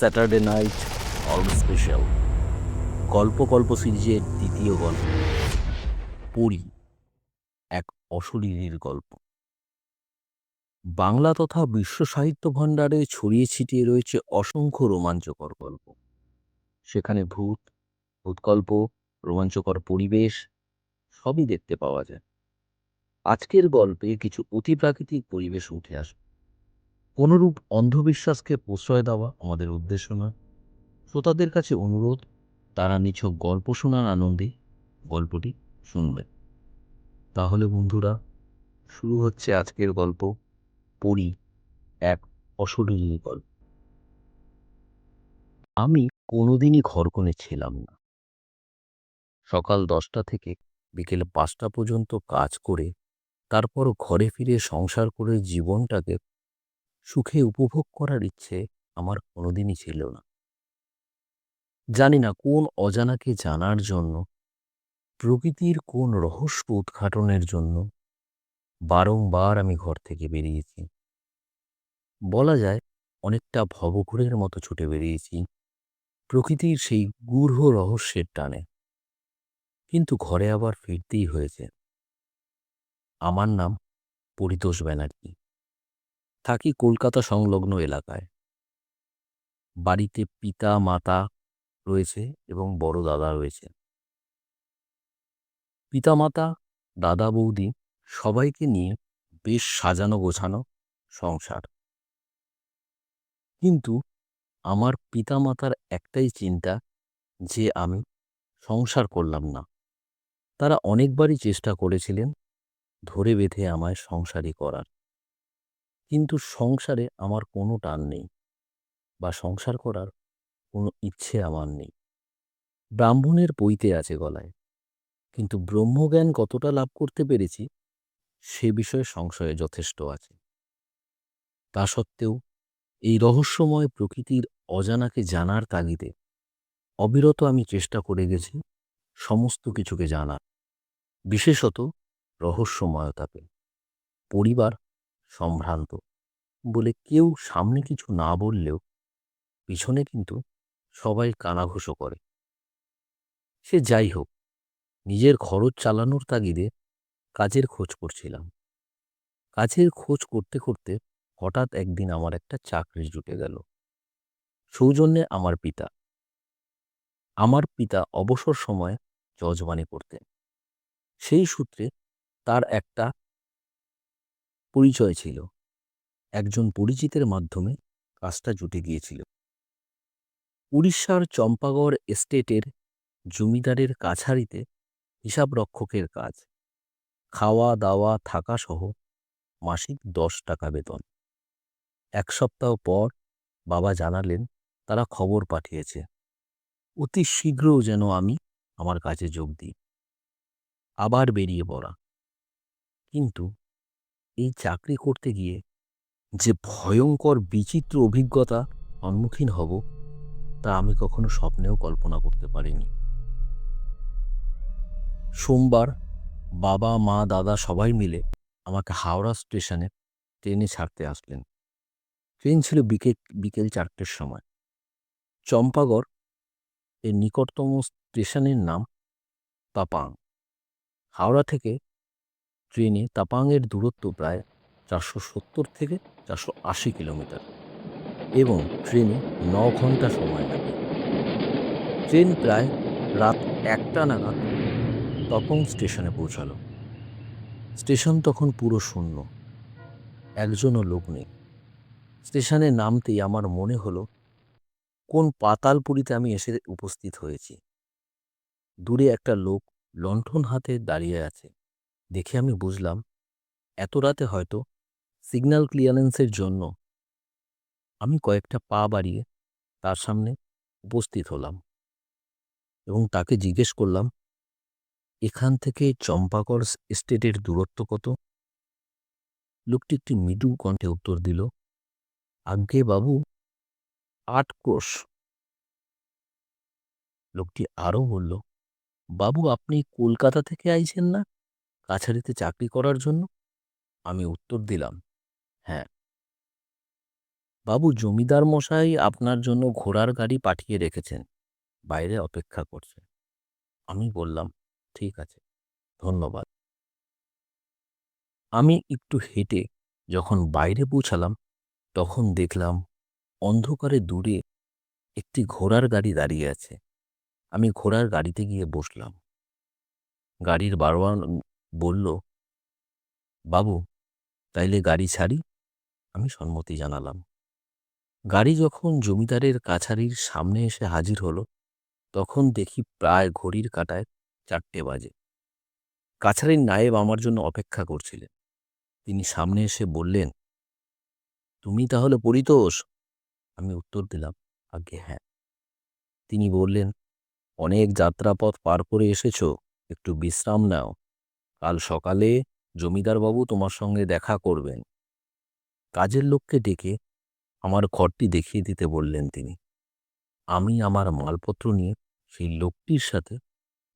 Saturday night all special গল্প গল্প সিরিজের দ্বিতীয় গল্প। পড়ি এক অশরীরীর গল্প। বাংলা তথা বিশ্ব সাহিত্য ভাণ্ডারে ছড়িয়ে ছিটিয়ে রয়েছে অসংখ্য রোমাঞ্চকর গল্প। সেখানে ভূত, ভূতকল্প, রোমাঞ্চকর পরিবেশ, সবই দেখতে পাওয়া যায়। আজকের গল্পে কিছু অতিপ্রাকৃতিক পরিবেশ উঠে আসবে। কোনরূপ অন্ধবিশ্বাসকে প্রশ্রয় দেওয়া আমাদের উদ্দেশ্য নয়। শ্রোতাদের কাছে অনুরোধ, তারা নিছক গল্প শোনার আনন্দে গল্পটি শুনবেন। তাহলে বন্ধুরা, শুরু হচ্ছে আজকের গল্প, পড়ি এক অশরীরী গল্প। আমি কোনোদিনই ঘরকোণে ছিলাম না। সকাল দশটা থেকে বিকেল পাঁচটা পর্যন্ত কাজ করে তারপর ঘরে ফিরে সংসার করে জীবনটাকে সুখে উপভোগ করার ইচ্ছে আমার কোনোদিনই ছিল না। জানি না কোন অজানাকে জানার জন্য, প্রকৃতির কোন রহস্য উদ্ঘাটনের জন্য বারংবার আমি ঘর থেকে বেরিয়েছি। বলা যায় অনেকটা ভবঘুরের মতো ছুটে বেরিয়েছি প্রকৃতির সেই গূঢ় রহস্যের টানে। কিন্তু ঘরে আবার ফিরতেই হয়েছে। আমার নাম পরিতোষ ব্যানার্জি। থাকি কলকাতা সংলগ্ন এলাকায়। বাড়িতে পিতা, মাতা রয়েছে এবং বড় দাদা রয়েছে। পিতা, মাতা, দাদা, বৌদি সবাইকে নিয়ে বেশ সাজানো গোছানো সংসার। কিন্তু আমার পিতা, মাতার একটাই চিন্তা যে আমি সংসার করলাম না। তারা অনেকবারই চেষ্টা করেছিলেন ধরে বেঁধে আমায় সংসারই করার। কিন্তু সংসারে আমার কোনো টান নেই বা সংসার করার কোনো ইচ্ছে আমার নেই। ব্রাহ্মণের বইতে আছে গলায়, কিন্তু ব্রহ্মজ্ঞান কতটা লাভ করতে পেরেছি সে বিষয়ে সংশয়ে যথেষ্ট আছে। তা সত্ত্বেও এই রহস্যময় প্রকৃতির অজানাকে জানার তাগিদে অবিরত আমি চেষ্টা করে গেছি সমস্ত কিছুকে জানার, বিশেষত রহস্যময়তাকে। পরিবার সম্ভ্রান্ত বলে কেউ সামনে কিছু না বললেও পিছনে কিন্তু সবাই কানাঘুষো করে। সে যাই হোক, নিজের খরচ চালানোর তাগিদে কাজের খোঁজ করছিলাম। কাজের খোঁজ করতে করতে হঠাৎ একদিন আমার একটা চাকরি জুটে গেল। সৌজন্যে আমার পিতা। আমার পিতা অবসর সময়ে যজবানি করতেন সেই সূত্রে তার একটা পরিচয় ছিল। একজন পরিচিতের মাধ্যমে কাজটা জুটে গিয়েছিল। উড়িষ্যার চম্পাগড় এস্টেটের জমিদারের কাছারিতে হিসাবরক্ষকের কাজ। খাওয়া, দাওয়া, থাকা সহ মাসিক দশ টাকা বেতন। এক সপ্তাহ পর বাবা জানালেন, তারা খবর পাঠিয়েছে। অতি শীঘ্র যেন আমি আমার কাজে যোগ দিই। আবার বেরিয়ে পড়া। কিন্তু এই চাকরি করতে গিয়ে যে ভয়ঙ্কর, বিচিত্র অভিজ্ঞতা সম্মুখীন হব, তা আমি কখনো স্বপ্নেও কল্পনা করতে পারিনি। সোমবার বাবা, মা, দাদা সবাই মিলে আমাকে হাওড়া স্টেশনে ট্রেনে ছাড়তে আসলেন। ট্রেন ছিল বিকেল বিকেল চারটের সময়। চম্পাগড় এর নিকটতম স্টেশনের নাম তাপাং। হাওড়া থেকে ট্রেনে তাপাংয়ের দূরত্ব প্রায় চারশো সত্তর থেকে চারশো আশি কিলোমিটার এবং ট্রেনে ন ঘণ্টা সময় লাগে। ট্রেন প্রায় রাত একটা নাগাদ তপং স্টেশনে পৌঁছালো। স্টেশন তখন পুরো শূন্য, একজনও লোক নেই। স্টেশনে নামতেই আমার মনে হলো, কোন পাতালপুরিতে আমি এসে উপস্থিত হয়েছি। দূরে একটা লোক লণ্ঠন হাতে দাঁড়িয়ে আছে। দেখে আমি বুঝলাম, এত রাতে হয়তো সিগন্যাল ক্লিয়ারেন্সের জন্য আমি কয়েকটা পা বাড়িয়ে তার সামনে উপস্থিত হলাম এবং তাকে জিজ্ঞেস করলাম, এখান থেকে চম্পাকর এস্টেটের দূরত্ব কত? লোকটি একটি মৃদু কণ্ঠে উত্তর দিল, আজ্ঞে বাবু, আট ক্রোশ। লোকটি আরও বলল, বাবু, আপনি কলকাতা থেকে আইছেন না? কাছারিতে চাকরি করার জন্য? আমি উত্তর দিলাম হ্যাঁ। বাবু, জমিদার মশাই আপনার জন্য ঘোড়ার গাড়ি পাঠিয়ে রেখেছেন। বাইরে অপেক্ষা করছে। আমি বললাম, ঠিক আছে, ধন্যবাদ। আমি একটু হেঁটে যখন বাইরে পৌঁছালাম, তখন দেখলাম অন্ধকারে দূরে একটি ঘোড়ার গাড়ি দাঁড়িয়ে আছে। আমি ঘোড়ার গাড়িতে গিয়ে বসলাম। গাড়ির বারোয়ান বলল, বাবু, তাইলে গাড়ি ছাড়ি? আমি সম্মতি জানালাম। গাড়ি যখন জমিদারের কাছারির সামনে এসে হাজির হলো, তখন দেখি প্রায় ঘড়ির কাটায় চারটে বাজে। কাছারির নায়েব আমার জন্য অপেক্ষা করছিলেন। তিনি সামনে এসে বললেন, তুমি তাহলে পরিতোষ? আমি উত্তর দিলাম আগে হ্যাঁ। তিনি বললেন, অনেক যাত্রাপথ পার করে এসেছ, একটু বিশ্রাম নাও। কাল সকালে জমিদারবাবু তোমার সঙ্গে দেখা করবেন। কাজের লোককে ডেকে আমার ঘরটি দেখিয়ে দিতে বললেন তিনি। আমি আমার মালপত্র নিয়ে সেই লোকটির সাথে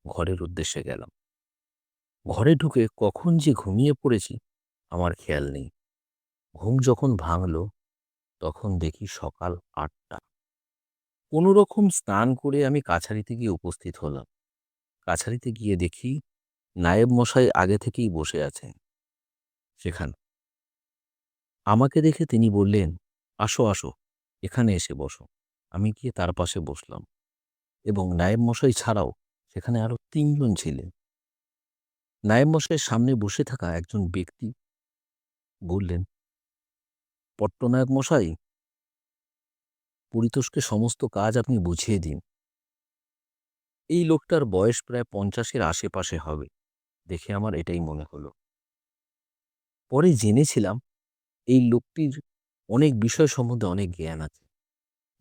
ঘরের উদ্দেশ্যে গেলাম। ঘরে ঢুকে কখন যে ঘুমিয়ে পড়েছি আমার খেয়াল নেই। ঘুম যখন ভাঙল, তখন দেখি সকাল আটটা। কোনো রকম স্নান করে আমি কাছারিতে গিয়ে উপস্থিত হলাম। কাছারিতে গিয়ে দেখি নায়েব মশাই আগে থেকেই বসে আছেন। সেখানে। আমাকে দেখে তিনি বললেন, আসো আসো, এখানে এসে বসো। আমি গিয়ে তার পাশে বসলাম। এবং নায়েব মশাই ছাড়াও সেখানে আরও তিনজন ছিলেন। নায়েব মশাইয়ের সামনে বসে থাকা একজন ব্যক্তি বললেন, পট্টনায়ক মশাই, পরিতোষকে সমস্ত কাজ আপনি বুঝিয়ে দিন। এই লোকটার বয়স প্রায় পঞ্চাশের আশেপাশে হবে। দেখে আমার এটাই মনে হলো। পরে জেনেছিলাম এই লোকটির অনেক বিষয় সম্বন্ধে অনেক জ্ঞান আছে।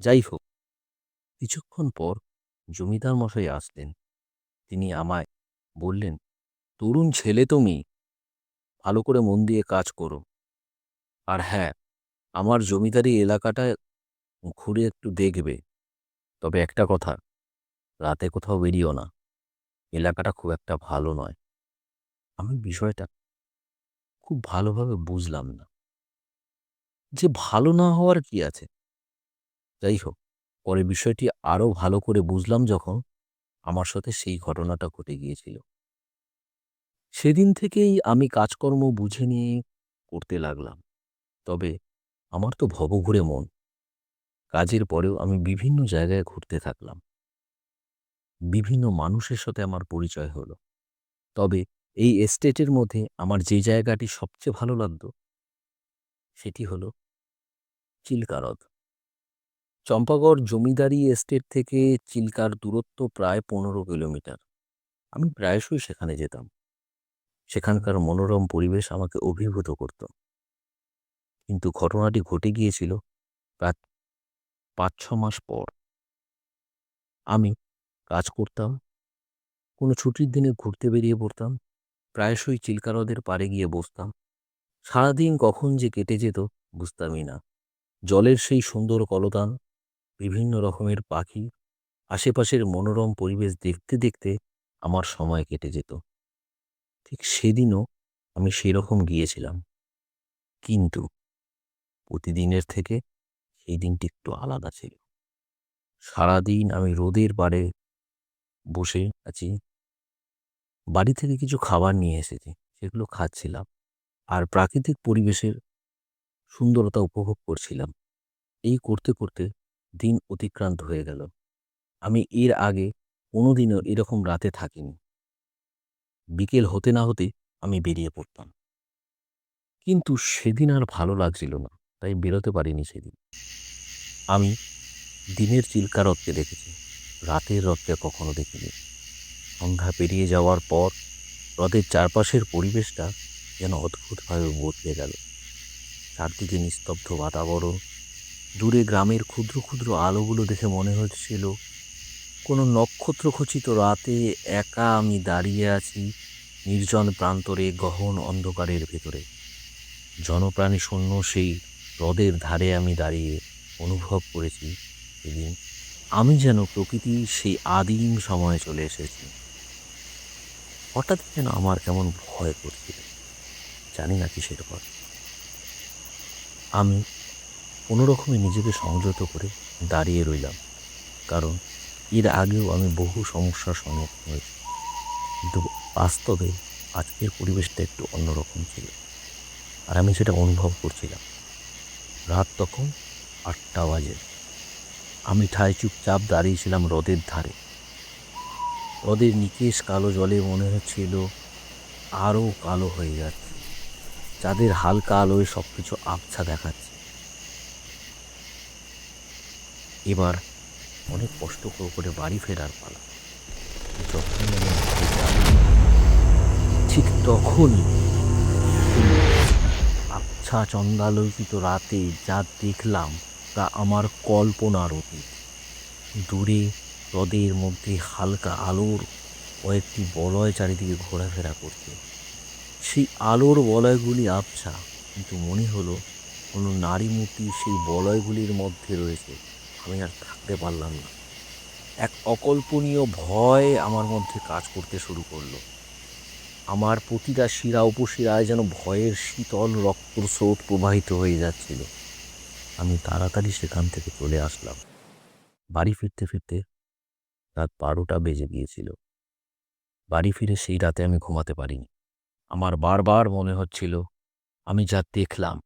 যাই হোক, কিছুক্ষণ পর জমিদার মশাই আসলেন। তিনি আমায় বললেন, তরুণ ছেলে তুমি, ভালো করে মন দিয়ে কাজ করো। আর হ্যাঁ আমার জমিদারি এলাকাটা ঘুরে একটু দেখবে। তবে একটা কথা, রাতে কোথাও বেরিও না। এলাকাটা খুব একটা ভালো নয়। আমি বিষয়টা খুব ভালোভাবে বুঝলাম না। যে ভালো না হওয়ার কি আছে? যাই হোক, পরে বিষয়টি আরও ভালো করে বুঝলাম যখন আমার সাথে সেই ঘটনাটা ঘটে গিয়েছিল। সেদিন থেকেই আমি কাজকর্ম বুঝে নিয়ে করতে লাগলাম। তবে আমার তো ভবঘুরে মন। কাজের পরেও আমি বিভিন্ন জায়গায় ঘুরতে থাকলাম। বিভিন্ন মানুষের সাথে আমার পরিচয় হলো। তবে এই এস্টেটের মধ্যে আমার যে জায়গাটি সবচেয়ে ভালো লাগতো, সেটি হলো চিল্কারদ চম্পাগড় জমিদারি এস্টেট থেকে চিল্কার দূরত্ব প্রায় পনেরো কিলোমিটার। আমি প্রায়শই সেখানে যেতাম। সেখানকার মনোরম পরিবেশ আমাকে অভিভূত করত। কিন্তু ঘটনাটি ঘটে গিয়েছিল প্রায় পাঁচ ছ মাস পর। আমি কাজ করতাম, কোনো ছুটির দিনে ঘুরতে বেরিয়ে পড়তাম প্রায়শই চিল্কারদের পাড়ে গিয়ে বসতাম। সারাদিন কখন যে কেটে যেত বুঝতামই না। জলের সেই সুন্দর কলতান, বিভিন্ন রকমের পাখি, আশেপাশের মনোরম পরিবেশ দেখতে দেখতে আমার সময় কেটে যেত। ঠিক সেদিনও আমি সেরকম গিয়েছিলাম। কিন্তু প্রতিদিনের থেকে সেই দিনটি একটু আলাদা ছিল। সারাদিন আমি রোদের পাড়ে বসে আছি। বাড়ি থেকে কিছু খাবার নিয়ে এসেছি, সেগুলো খাচ্ছিলাম। আর প্রাকৃতিক পরিবেশের সুন্দরতা উপভোগ করছিলাম। এই করতে করতে দিন অতিক্রান্ত হয়ে গেল। আমি এর আগে কোনোদিনও এরকম রাতে থাকিনি। বিকেল হতে না হতে আমি বেরিয়ে পড়তাম। কিন্তু সেদিন আর ভালো লাগছিল না, তাই বেরোতে পারিনি সেদিন। আমি দিনের চিল্কা রথকে দেখেছি, রাতের রথকে কখনো দেখিনি। সন্ধ্যা পেরিয়ে যাওয়ার পর হ্রদের চারপাশের পরিবেশটা যেন অদ্ভুতভাবে বদলে গেল। চারদিকে নিস্তব্ধ বাতাবরণ, দূরে গ্রামের ক্ষুদ্র ক্ষুদ্র আলোগুলো দেখে মনে হচ্ছিল কোনো নক্ষত্রখচিত রাতে একা আমি দাঁড়িয়ে আছি নির্জন প্রান্তরে গহন অন্ধকারের ভেতরে। জনপ্রাণী শূন্য সেই হ্রদের ধারে আমি দাঁড়িয়ে অনুভব করেছি সেদিন। আমি যেন প্রকৃতির সেই আদিম সময়ে চলে এসেছি। হঠাৎ যেন আমার কেমন ভয় করছিল জানি না কিসের পর আমি কোনো রকমে নিজেকে সংযত করে দাঁড়িয়ে রইলাম, কারণ এর আগেও আমি বহু সমস্যার সম্মুখীন হয়েছি। কিন্তু বাস্তবে আজকের পরিবেশটা একটু অন্যরকম ছিল, আর আমি সেটা অনুভব করছিলাম। রাত তখন আটটা বাজে। আমি ঠায় চুপচাপ দাঁড়িয়েছিলাম হ্রদের ধারে। হ্রদের নিকেশ কালো জলে মনে হচ্ছিল আরও কালো হয়ে যাচ্ছে। যাদের হালকা আলোয় সব কিছু আবছা দেখাচ্ছে। এবার অনেক কষ্ট করে বাড়ি ফেরার পালা। ঠিক তখন আবছা চন্দালোকিত রাতে যা দেখলাম তা আমার কল্পনার অতীত। দূরে হ্রদের মধ্যে হালকা আলোর কয়েকটি বলয় চারিদিকে ঘোরাফেরা করছে। সেই আলোর বলয়গুলি আবছা, কিন্তু মনে হলো কোনো নারী মূর্তি সেই বলয়গুলির মধ্যে রয়েছে। আমি আর থাকতে পারলাম না। এক অকল্পনীয় ভয় আমার মধ্যে কাজ করতে শুরু করল। আমার প্রতিটা শিরা উপশিরায় যেন ভয়ের শীতল রক্তর স্রোত প্রবাহিত হয়ে যাচ্ছিল। আমি তাড়াতাড়ি সেখান থেকে চলে আসলাম। বাড়ি ফিরতে ফিরতে রাত বারোটা বেজে গিয়েছিল। বাড়ি ফিরে সেই রাতে আমি ঘুমাতে পারিনি। আমার বারবার মনে হচ্ছিল, আমি যা দেখলাম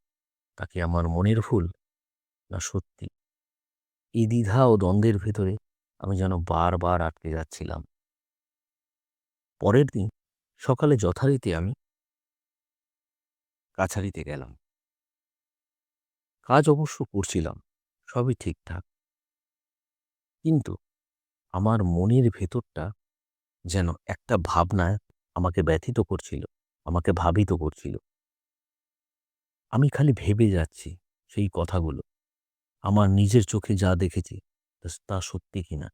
তাকে আমার মনের ভুল, না সত্যি? এই দ্বিধা ও দ্বন্দ্বের ভেতরে আমি যেন বারবার আটকে যাচ্ছিলাম। পরের দিন সকালে যথারীতি আমি কাছারিতে গেলাম। কাজ অবশ্য করছিলাম, সবই ঠিকঠাক। কিন্তু আমার মনের ভেতরটা যেন একটা ভাবনায় আমাকে ব্যথিত করছিল, আমাকে ভাবিত করছিল। আমি খালি ভেবে যাচ্ছি সেই কথাগুলো। আমার নিজের চোখে যা দেখেছি তা- সত্যি কিনা?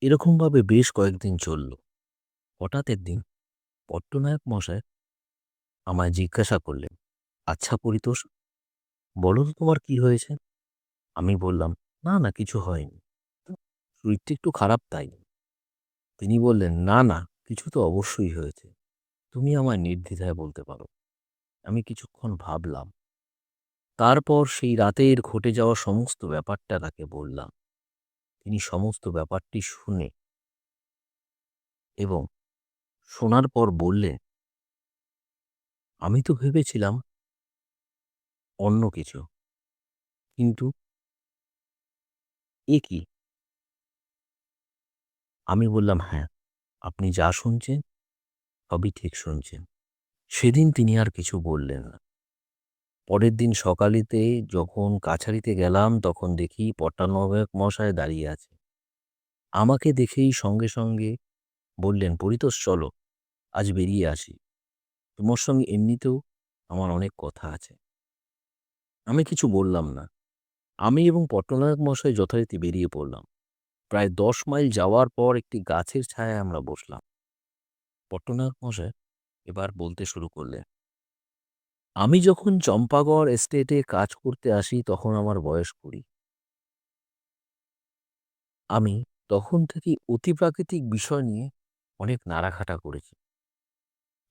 এরকমভাবে বেশ কয়েকদিন চলল। হঠাৎ একদিন পট্টনায়ক মশাই আমায় জিজ্ঞাসা করলেন আচ্ছা পরিতোষ, বলো তো তোমার কি হয়েছে? আমি বললাম, না না, কিছু হয়নি। শরীরটা একটু খারাপ তাই। তিনি বললেন, না না, কিছু তো অবশ্যই হয়েছে। তুমি আমায় নির্দ্বিধায় বলতে পারো। আমি কিছুক্ষণ ভাবলাম। তারপর সেই রাতের ঘটে যাওয়া সমস্ত ব্যাপারটা তাকে বললাম। তিনি সমস্ত ব্যাপারটি শুনে এবং শোনার পর বললেন, আমি তো ভেবেছিলাম অন্য কিছু, কিন্তু এ কি? আমি বললাম হ্যাঁ আপনি যা শুনছেন, সবই ঠিক শুনছেন। সেদিন তিনি আর কিছু বললেন না। পরের দিন সকালেতে যখন কাছারিতে গেলাম, তখন দেখি পট্টানবায়ক মশায় দাঁড়িয়ে আছে। আমাকে দেখেই সঙ্গে সঙ্গে বললেন, পরিতোষ, চলো, আজ বেরিয়ে আসি। তোমার সঙ্গে এমনিতেও আমার অনেক কথা আছে। আমি কিছু বললাম না। আমি এবং পট্টনায়ক মশাই যথারীতি বেরিয়ে পড়লাম। প্রায় দশ মাইল যাওয়ার পর একটি গাছের ছায়ায় আমরা বসলাম। পট্টনায়ক মশাই এবার বলতে শুরু করলেন, আমি যখন চম্পাগড় এস্টেটে কাজ করতে আসি তখন আমার বয়স কুড়ি। আমি তখন থেকেই অতিপ্রাকৃতিক বিষয় নিয়ে অনেক নাড়াঘাটা করেছি।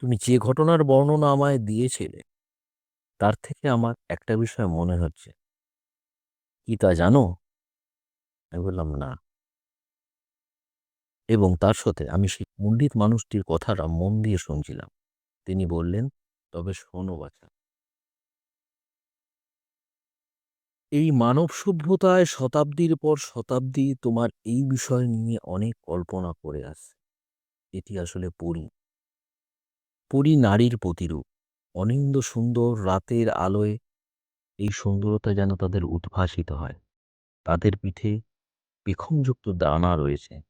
তুমি যে ঘটনার বর্ণনা আমায় দিয়েছিলে, তার থেকে আমার একটা বিষয় মনে হচ্ছে। কি তা জানো? আমি বললাম, না। এবং তার সাথে আমি সেই পণ্ডিত মানুষটির কথাটা মন দিয়ে শুনছিলাম। তিনি বললেন, তবে শোনো বাছা। এই মানব সভ্যতায় শতাব্দীর পর শতাব্দী তোমার এই বিষয় নিয়ে অনেক কল্পনা করে আসছে। এটি আসলে পরী। পরী নারীর প্রতিরূপ। অনিন্দ সুন্দর রাতের আলোয় এই সুন্দরতা যেন তাদের উদ্ভাসিত হয়। তাদের পিঠে পেখমযুক্ত দানা রয়েছে।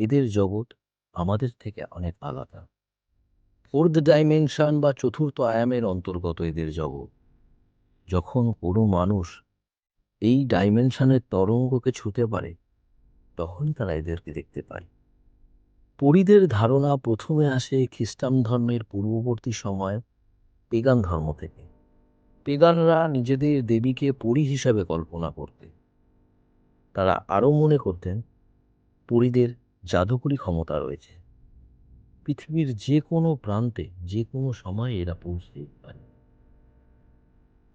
এদের জগৎ আমাদের থেকে অনেক আলাদা। ফোর্থ ডাইমেনশন বা চতুর্থ আয়ামের অন্তর্গত এদের জগৎ। যখন কোনো মানুষ এই ডাইমেনশনের তরঙ্গকে ছুতে পারে, তখন তারা এদেরকে দেখতে পায়। পরীদের ধারণা প্রথমে আসে খ্রিস্টান ধর্মের পূর্ববর্তী সময় পেগান ধর্ম থেকে। পেগানরা নিজেদের দেবীকে পরী হিসাবে কল্পনা করতে তারা আরও মনে করতেন, পরীদের জাদুকরী ক্ষমতা রয়েছে। পৃথিবীর যে কোনো প্রান্তে যে কোনো সময়ে এরা পৌঁছতে পারে।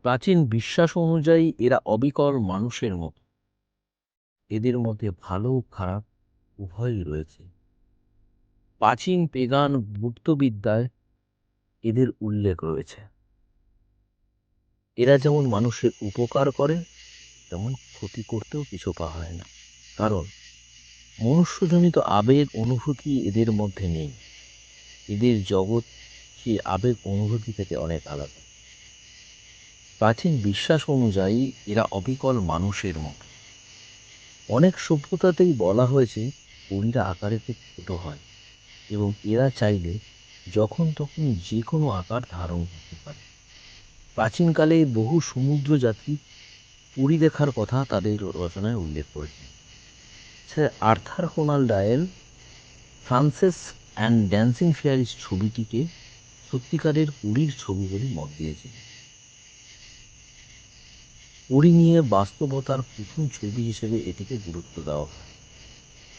প্রাচীন বিশ্বাস অনুযায়ী এরা অবিকল মানুষের মতো। এদের মধ্যে ভালো খারাপ উভয়ই রয়েছে। প্রাচীন পেগান বুদ্ধবিদ্যায় এদের উল্লেখ রয়েছে। এরা যেমন মানুষের উপকার করে, তেমন ক্ষতি করতেও কিছু পাওয়া হয় না। কারণ মনুষ্যজনিত আবেগ অনুভূতি এদের মধ্যে নেই। এদের জগৎ সেই আবেগ অনুভূতি থেকে অনেক আলাদা। প্রাচীন বিশ্বাস অনুযায়ী এরা অবিকল মানুষের মতো। অনেক সভ্যতাতেই বলা হয়েছে, পরীরা আকারে ছোট হয় এবং এরা চাইলে যখন তখন যে কোনো আকার ধারণ করতে পারে। প্রাচীনকালে বহু সমুদ্র যাত্রী পুরী দেখার কথা তাদের রচনায় উল্লেখ করেছে sir Arthur Conan Doyle, Frances and dancing fairies ছবিটিকে সত্যিকারের পুরীর ছবি বলে মত দিয়েছে। পুরী নিয়ে বাস্তবতার প্রথম ছবি হিসেবে এটিকে গুরুত্ব দেওয়া হয়।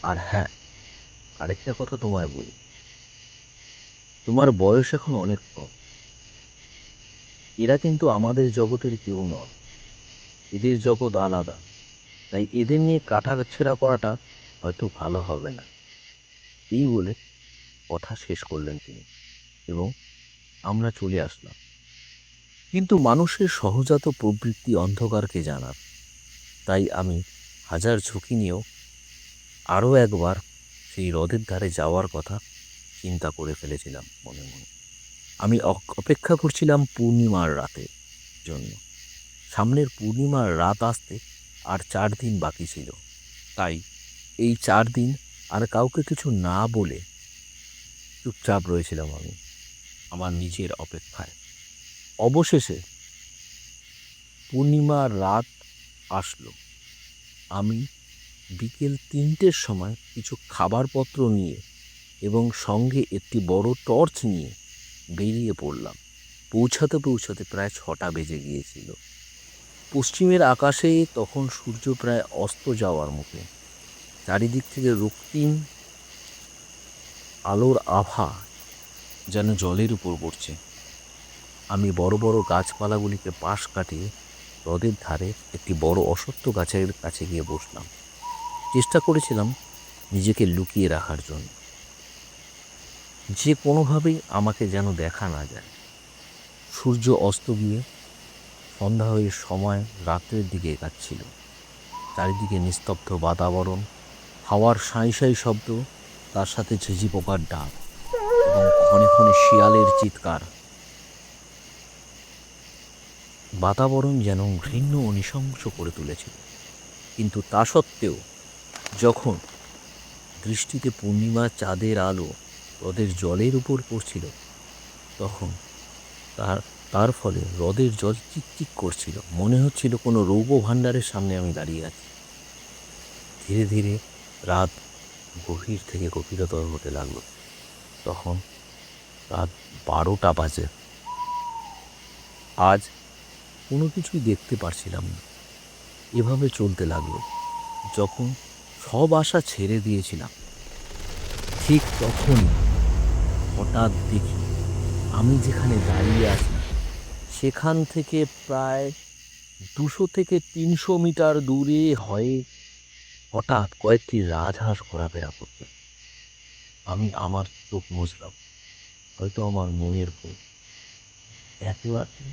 আর হ্যাঁ আরেকটা কথা তোমায় বলি। তোমার বয়স এখন অনেক কম। এরা কিন্তু আমাদের জগতের কেউ নয়। এদের জগৎ আলাদা। তাই এদের নিয়ে কাটাছেড়া করাটা হয়তো ভালো হবে না। এই বলে কথা শেষ করলেন তিনি এবং আমরা চলে আসলাম। কিন্তু মানুষের সহজাত প্রবৃত্তি অন্ধকারকে জানার তাই আমি হাজার ঝুঁকি নিয়েও আরও একবার সেই হ্রদের ধারে যাওয়ার কথা চিন্তা করে ফেলেছিলাম মনে মনে। আমি অপেক্ষা করছিলাম পূর্ণিমার রাতের জন্য। সামনের পূর্ণিমার রাত আসতে আর চার দিন বাকি ছিল। তাই? এই চার দিন আর কাউকে কিছু না বলে চুপচাপ রয়েছিলাম আমি। আমার নিজের অপেক্ষায়। অবশেষে পূর্ণিমার রাত আসলো। আমি বিকেল তিনটের সময় কিছু খাবারপত্র নিয়ে এবং সঙ্গে একটি বড় টর্চ নিয়ে বেরিয়ে পড়লাম। পৌঁছাতে পৌঁছাতে প্রায় ছটা বেজে গিয়েছিল। পশ্চিমের আকাশে তখন সূর্য প্রায় অস্ত যাওয়ার মুখে চারিদিক থেকে রক্তিম আলোর আভা যেন জলের উপর পড়ছে। আমি বড় বড় গাছপালাগুলিকে পাশ কাটিয়ে হ্রদের ধারে একটি বড় অসত্য গাছের কাছে গিয়ে বসলাম। চেষ্টা করেছিলাম নিজেকে লুকিয়ে রাখার জন্য। যে কোনোভাবেই আমাকে যেন দেখা না যায়। সূর্য অস্ত গিয়ে সন্ধ্যা হয়ে সময় রাত্রের দিকে এগাচ্ছিল চারিদিকে নিস্তব্ধ বাতাবরণ, হাওয়ার সাঁই সাঁই শব্দ, তার সাথে ঝিঝি পোকার ডাক এবং ক্ষণে ক্ষণে শিয়ালের চিৎকার। বাতাবরণ যেন ঘৃণ্য ও নৃশংস করে তুলেছিল। কিন্তু তা সত্ত্বেও যখন দৃষ্টিতে পূর্ণিমা চাঁদের আলো হ্রদের জলের উপর পড়ছিল, তখন তার তার ফলে হ্রদের জল চিকচিক করছিল। মনে হচ্ছিল কোনো রৌব ভাণ্ডারের সামনে আমি দাঁড়িয়ে আছি। ধীরে ধীরে রাত গভীর থেকে গভীরতর হতে লাগল। তখন রাত বারোটা বাজে। আজ কোনো কিছুই দেখতে পারছিলাম না। এভাবে চলতে লাগল। যখন সব আশা ছেড়ে দিয়েছিলাম, ঠিক তখন হঠাৎ দেখি আমি যেখানে দাঁড়িয়ে আছি সেখান থেকে প্রায় দুশো থেকে তিনশো মিটার দূরে হয়ে হঠাৎ কয়েকটি রাজহাঁস ঘোরাফেরা করছে আমি আমার চোখ মুছলাম। হয়তো আমার মনের ভুল। একেবারে।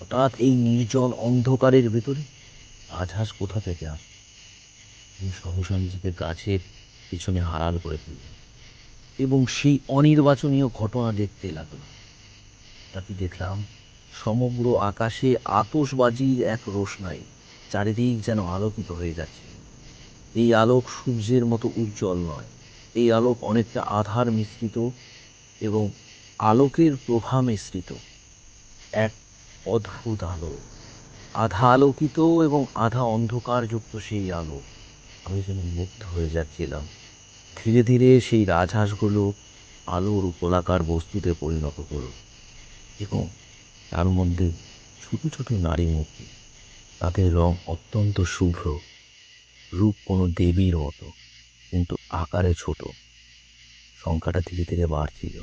হঠাৎ এই নির্জন অন্ধকারের ভেতরে রাজহাঁস কোথা থেকে আস? আমি নিজেকে গাছের পিছনে হারাল করে ফেললাম এবং সেই অনির্বাচনীয় ঘটনা দেখতে লাগল তাতে দেখলাম। সমগ্র আকাশে আতশবাজির এক রোশনাই, চারিদিক যেন আলোকিত হয়ে যাচ্ছে। এই আলোক সূর্যের মতো উজ্জ্বল নয়। এই আলোক অনেকটা আধার মিশ্রিত এবং আলোকের প্রভা মিশ্রিত। এক অদ্ভুত আলো। আধা আলোকিত এবং আধা অন্ধকারযুক্ত সেই আলো। আমি যেন মুগ্ধ হয়ে যাচ্ছিলাম। ধীরে ধীরে সেই রাজহাঁসগুলো আলোর গোলাকার বস্তুতে পরিণত হলো। এবং তার মধ্যে ছোট ছোট নারী মূর্তি। তাদের রং অত্যন্ত শুভ্র। রূপ কোনো দেবীর মতো, কিন্তু আকারে ছোট। সংখ্যাটা ধীরে ধীরে বাড়ছিল।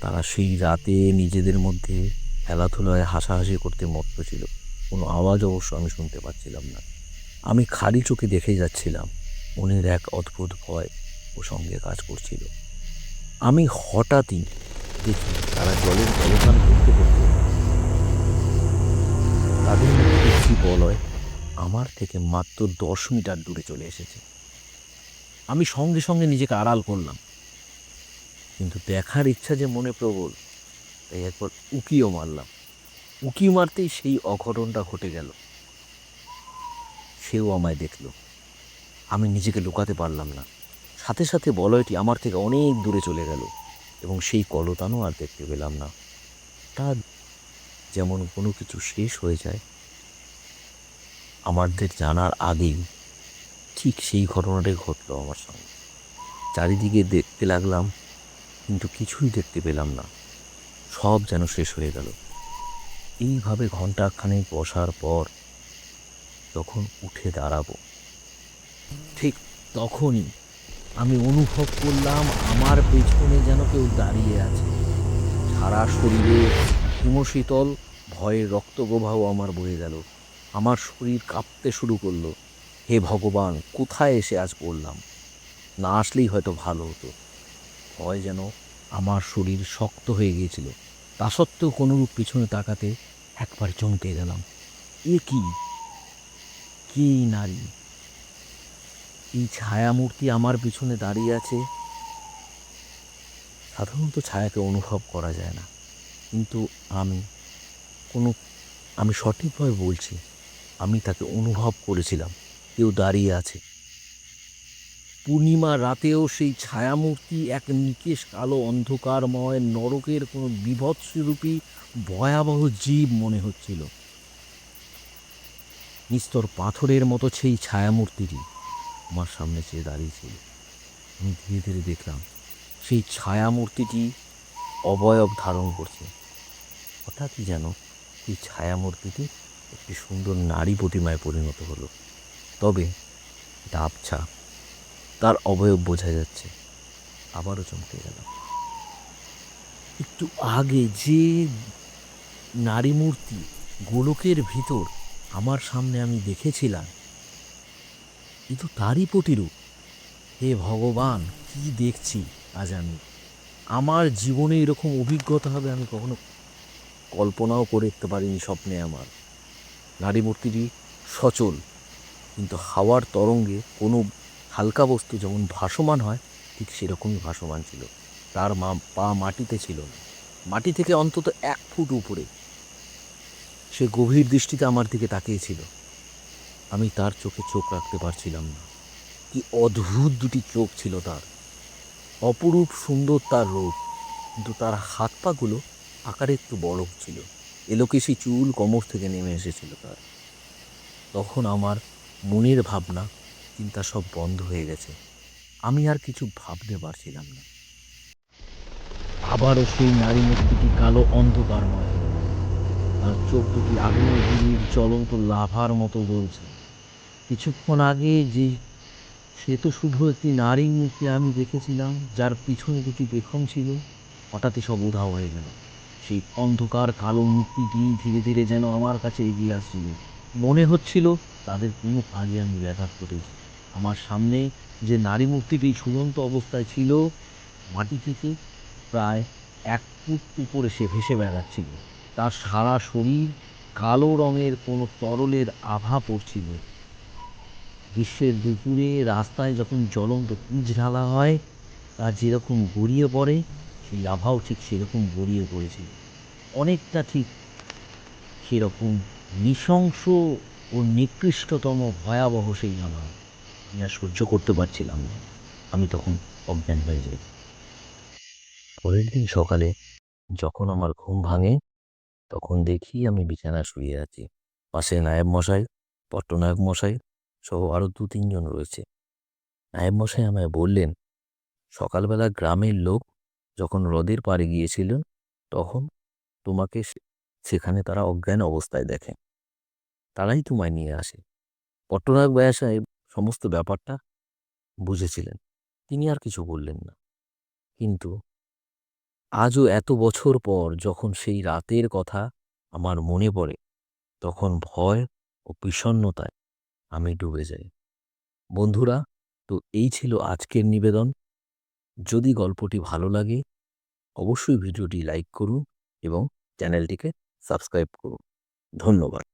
তারা সেই রাতে নিজেদের মধ্যে খেলাধুলায় হাসাহাসি করতে মত্ত ছিল। কোনো আওয়াজ অবশ্য আমি শুনতে পাচ্ছিলাম না। আমি খালি চোখে দেখে যাচ্ছিলাম। মনের এক অদ্ভুত ভয় ও সঙ্গে কাজ করছিল। আমি হঠাৎই তারা জলের জলপান করতে করতে তাদের একটি বলয় আমার থেকে মাত্র দশ মিটার দূরে চলে এসেছে। আমি সঙ্গে সঙ্গে নিজেকে আড়াল করলাম। কিন্তু দেখার ইচ্ছা যে মনে প্রবল, তাই একবার উকিও মারলাম। উকি মারতেই সেই অঘটনটা ঘটে গেল। সেও আমায় দেখল। আমি নিজেকে লুকাতে পারলাম না। সাথে সাথে বলয়টি আমার থেকে অনেক দূরে চলে গেল। এবং সেই কলতানও আর দেখতে পেলাম না। তা যেমন কোনো কিছু শেষ হয়ে যায়, আমাদের জানার আগেই ঠিক সেই ঘটনাটাই ঘটলো আমার সঙ্গে। চারিদিকে দেখতে লাগলাম, কিন্তু কিছুই দেখতে পেলাম না। সব যেন শেষ হয়ে গেল। এইভাবে ঘন্টাখানেক বসার পর যখন উঠে দাঁড়াবো, ঠিক তখনই আমি অনুভব করলাম আমার পেছনে যেন কেউ দাঁড়িয়ে আছে। সারা শরীরে হিমশীতল ভয়ের রক্তপ্রবাহ আমার বয়ে গেল। আমার শরীর কাঁপতে শুরু করল। হে ভগবান, কোথায় এসে আজ পড়লাম? না আসলেই হয়তো ভালো হতো। ভয় যেন আমার শরীর শক্ত হয়ে গিয়েছিল। তা সত্ত্বেও কোনোরূপ পিছনে তাকাতে একবার চমকে গেলাম। এ কি? কে নারী? এই ছায়ামূর্তি আমার পিছনে দাঁড়িয়ে আছে? সাধারণত ছায়াকে অনুভব করা যায় না। কিন্তু আমি, কোনো, আমি সঠিকভাবে বলছি, আমি তাকে অনুভব করেছিলাম, কেউ দাঁড়িয়ে আছে। পূর্ণিমা রাতেও সেই ছায়ামূর্তি এক নিকেশ কালো অন্ধকারময় নরকের কোনো বিভৎসরূপী ভয়াবহ জীব মনে হচ্ছিল। নিস্তর পাথরের মতো সেই ছায়ামূর্তিটি আমার সামনে চেয়ে দাঁড়িয়েছিল আমি ধীরে ধীরে দেখলাম, সেই ছায়ামূর্তিটি অবয়ব ধারণ করছে। হঠাৎই যেন সেই ছায়ামূর্তিটি একটি সুন্দর নারী প্রতিমায় পরিণত হলো। তবে এটা তার অবয়ব বোঝা যাচ্ছে। আবারও চমকে গেলাম একটু আগে যে নারী মূর্তি গোলকের ভিতর আমার সামনে আমি দেখেছিলাম এ তো তারই প্রতিরূপ। হে ভগবান, কি দেখছি আজ আমি? আমার জীবনে এরকম অভিজ্ঞতা হবে আমি কখনো কল্পনাও করে দেখতে পারিনি স্বপ্নে আমার। নারী মূর্তিটি সচল, কিন্তু হাওয়ার তরঙ্গে কোনো হালকা বস্তু যেমন ভাসমান হয়, ঠিক সেরকমই ভাসমান ছিল। তার মা, পা মাটিতে ছিল না। মাটি থেকে অন্তত এক ফুট উপরে। সে গভীর দৃষ্টিতে আমার দিকে তাকিয়েছিল আমি তার চোখে চোখ রাখতে পারছিলাম না। কি অদ্ভুত দুটি চোখ ছিল তার। অপরূপ সুন্দর তার রূপ, কিন্তু তার হাত পাগুলো আকারে একটু বড় ছিল। এলোকেশি চুল কোমর থেকে নেমে এসেছিল তার। তখন আমার মনের ভাবনা, চিন্তা সব বন্ধ হয়ে গেছে। আমি আর কিছু ভাবতে পারছিলাম না। আবারও সেই নারী মূর্তিটি কালো অন্ধকারময়। তার চোখ দুটি আগুনের জ্বলন্ত লাভার মতো জ্বলছে। কিছুক্ষণ আগে যে সে তো শুধু একটি নারী মূর্তি আমি দেখেছিলাম, যার পিছনে দুটি পেখম ছিল। হঠাৎই সব উধাও হয়ে গেল। সেই অন্ধকার কালো মূর্তিটি ধীরে ধীরে যেন আমার কাছে এগিয়ে আসছিল। মনে হচ্ছিল তাদের কোনো কাজে আমি ব্যাঘাত করেছি আমার সামনে যে নারী মূর্তিটি ঝুলন্ত অবস্থায় ছিল, মাটি থেকে প্রায় এক ফুট উপরে সে ভেসে বেড়াচ্ছিল। তার সারা শরীর কালো রঙের কোনো তরলের আভা পড়ছিল। গ্রীষ্মের দুপুরে রাস্তায় যখন জ্বলন্ত পিচ ঢালা হয় তা যেরকম গড়িয়ে পড়ে, সেই আভাও ঠিক সেরকম গড়িয়ে পড়েছে। অনেকটা ঠিক সেরকম নৃশংস ও নিকৃষ্টতম ভয়াবহ সেই আভা আমি আর সহ্য করতে পারছিলাম না। আমি তখন অজ্ঞান হয়ে যাই। পরের দিন সকালে যখন আমার ঘুম ভাঙে, তখন দেখি আমি বিছানা শুয়ে আছি। পাশে নায়েব মশাই, পট্টনায়ক মশাই সহ আরও দু তিনজন রয়েছে। নায়েব মশাই আমায় বললেন, সকালবেলা গ্রামের লোক যখন হ্রদের পাড়ে গিয়েছিলেন, তখন তোমাকে সেখানে তারা অজ্ঞান অবস্থায় দেখে। তারাই তোমায় নিয়ে আসে। পট্টনায়ক ভাইয়া সাহেব সমস্ত ব্যাপারটা বুঝেছিলেন। তিনি আর কিছু বললেন না। কিন্তু আজও এত বছর পর যখন সেই রাতের কথা আমার মনে পড়ে, তখন ভয় ও বিষণ্ণতায় আমি ডুবে যাই। বন্ধুরা, তো এই ছিল আজকের নিবেদন। যদি গল্পটি ভালো লাগে, অবশ্যই ভিডিওটি লাইক করুন এবং চ্যানেলটিকে সাবস্ক্রাইব করুন। ধন্যবাদ।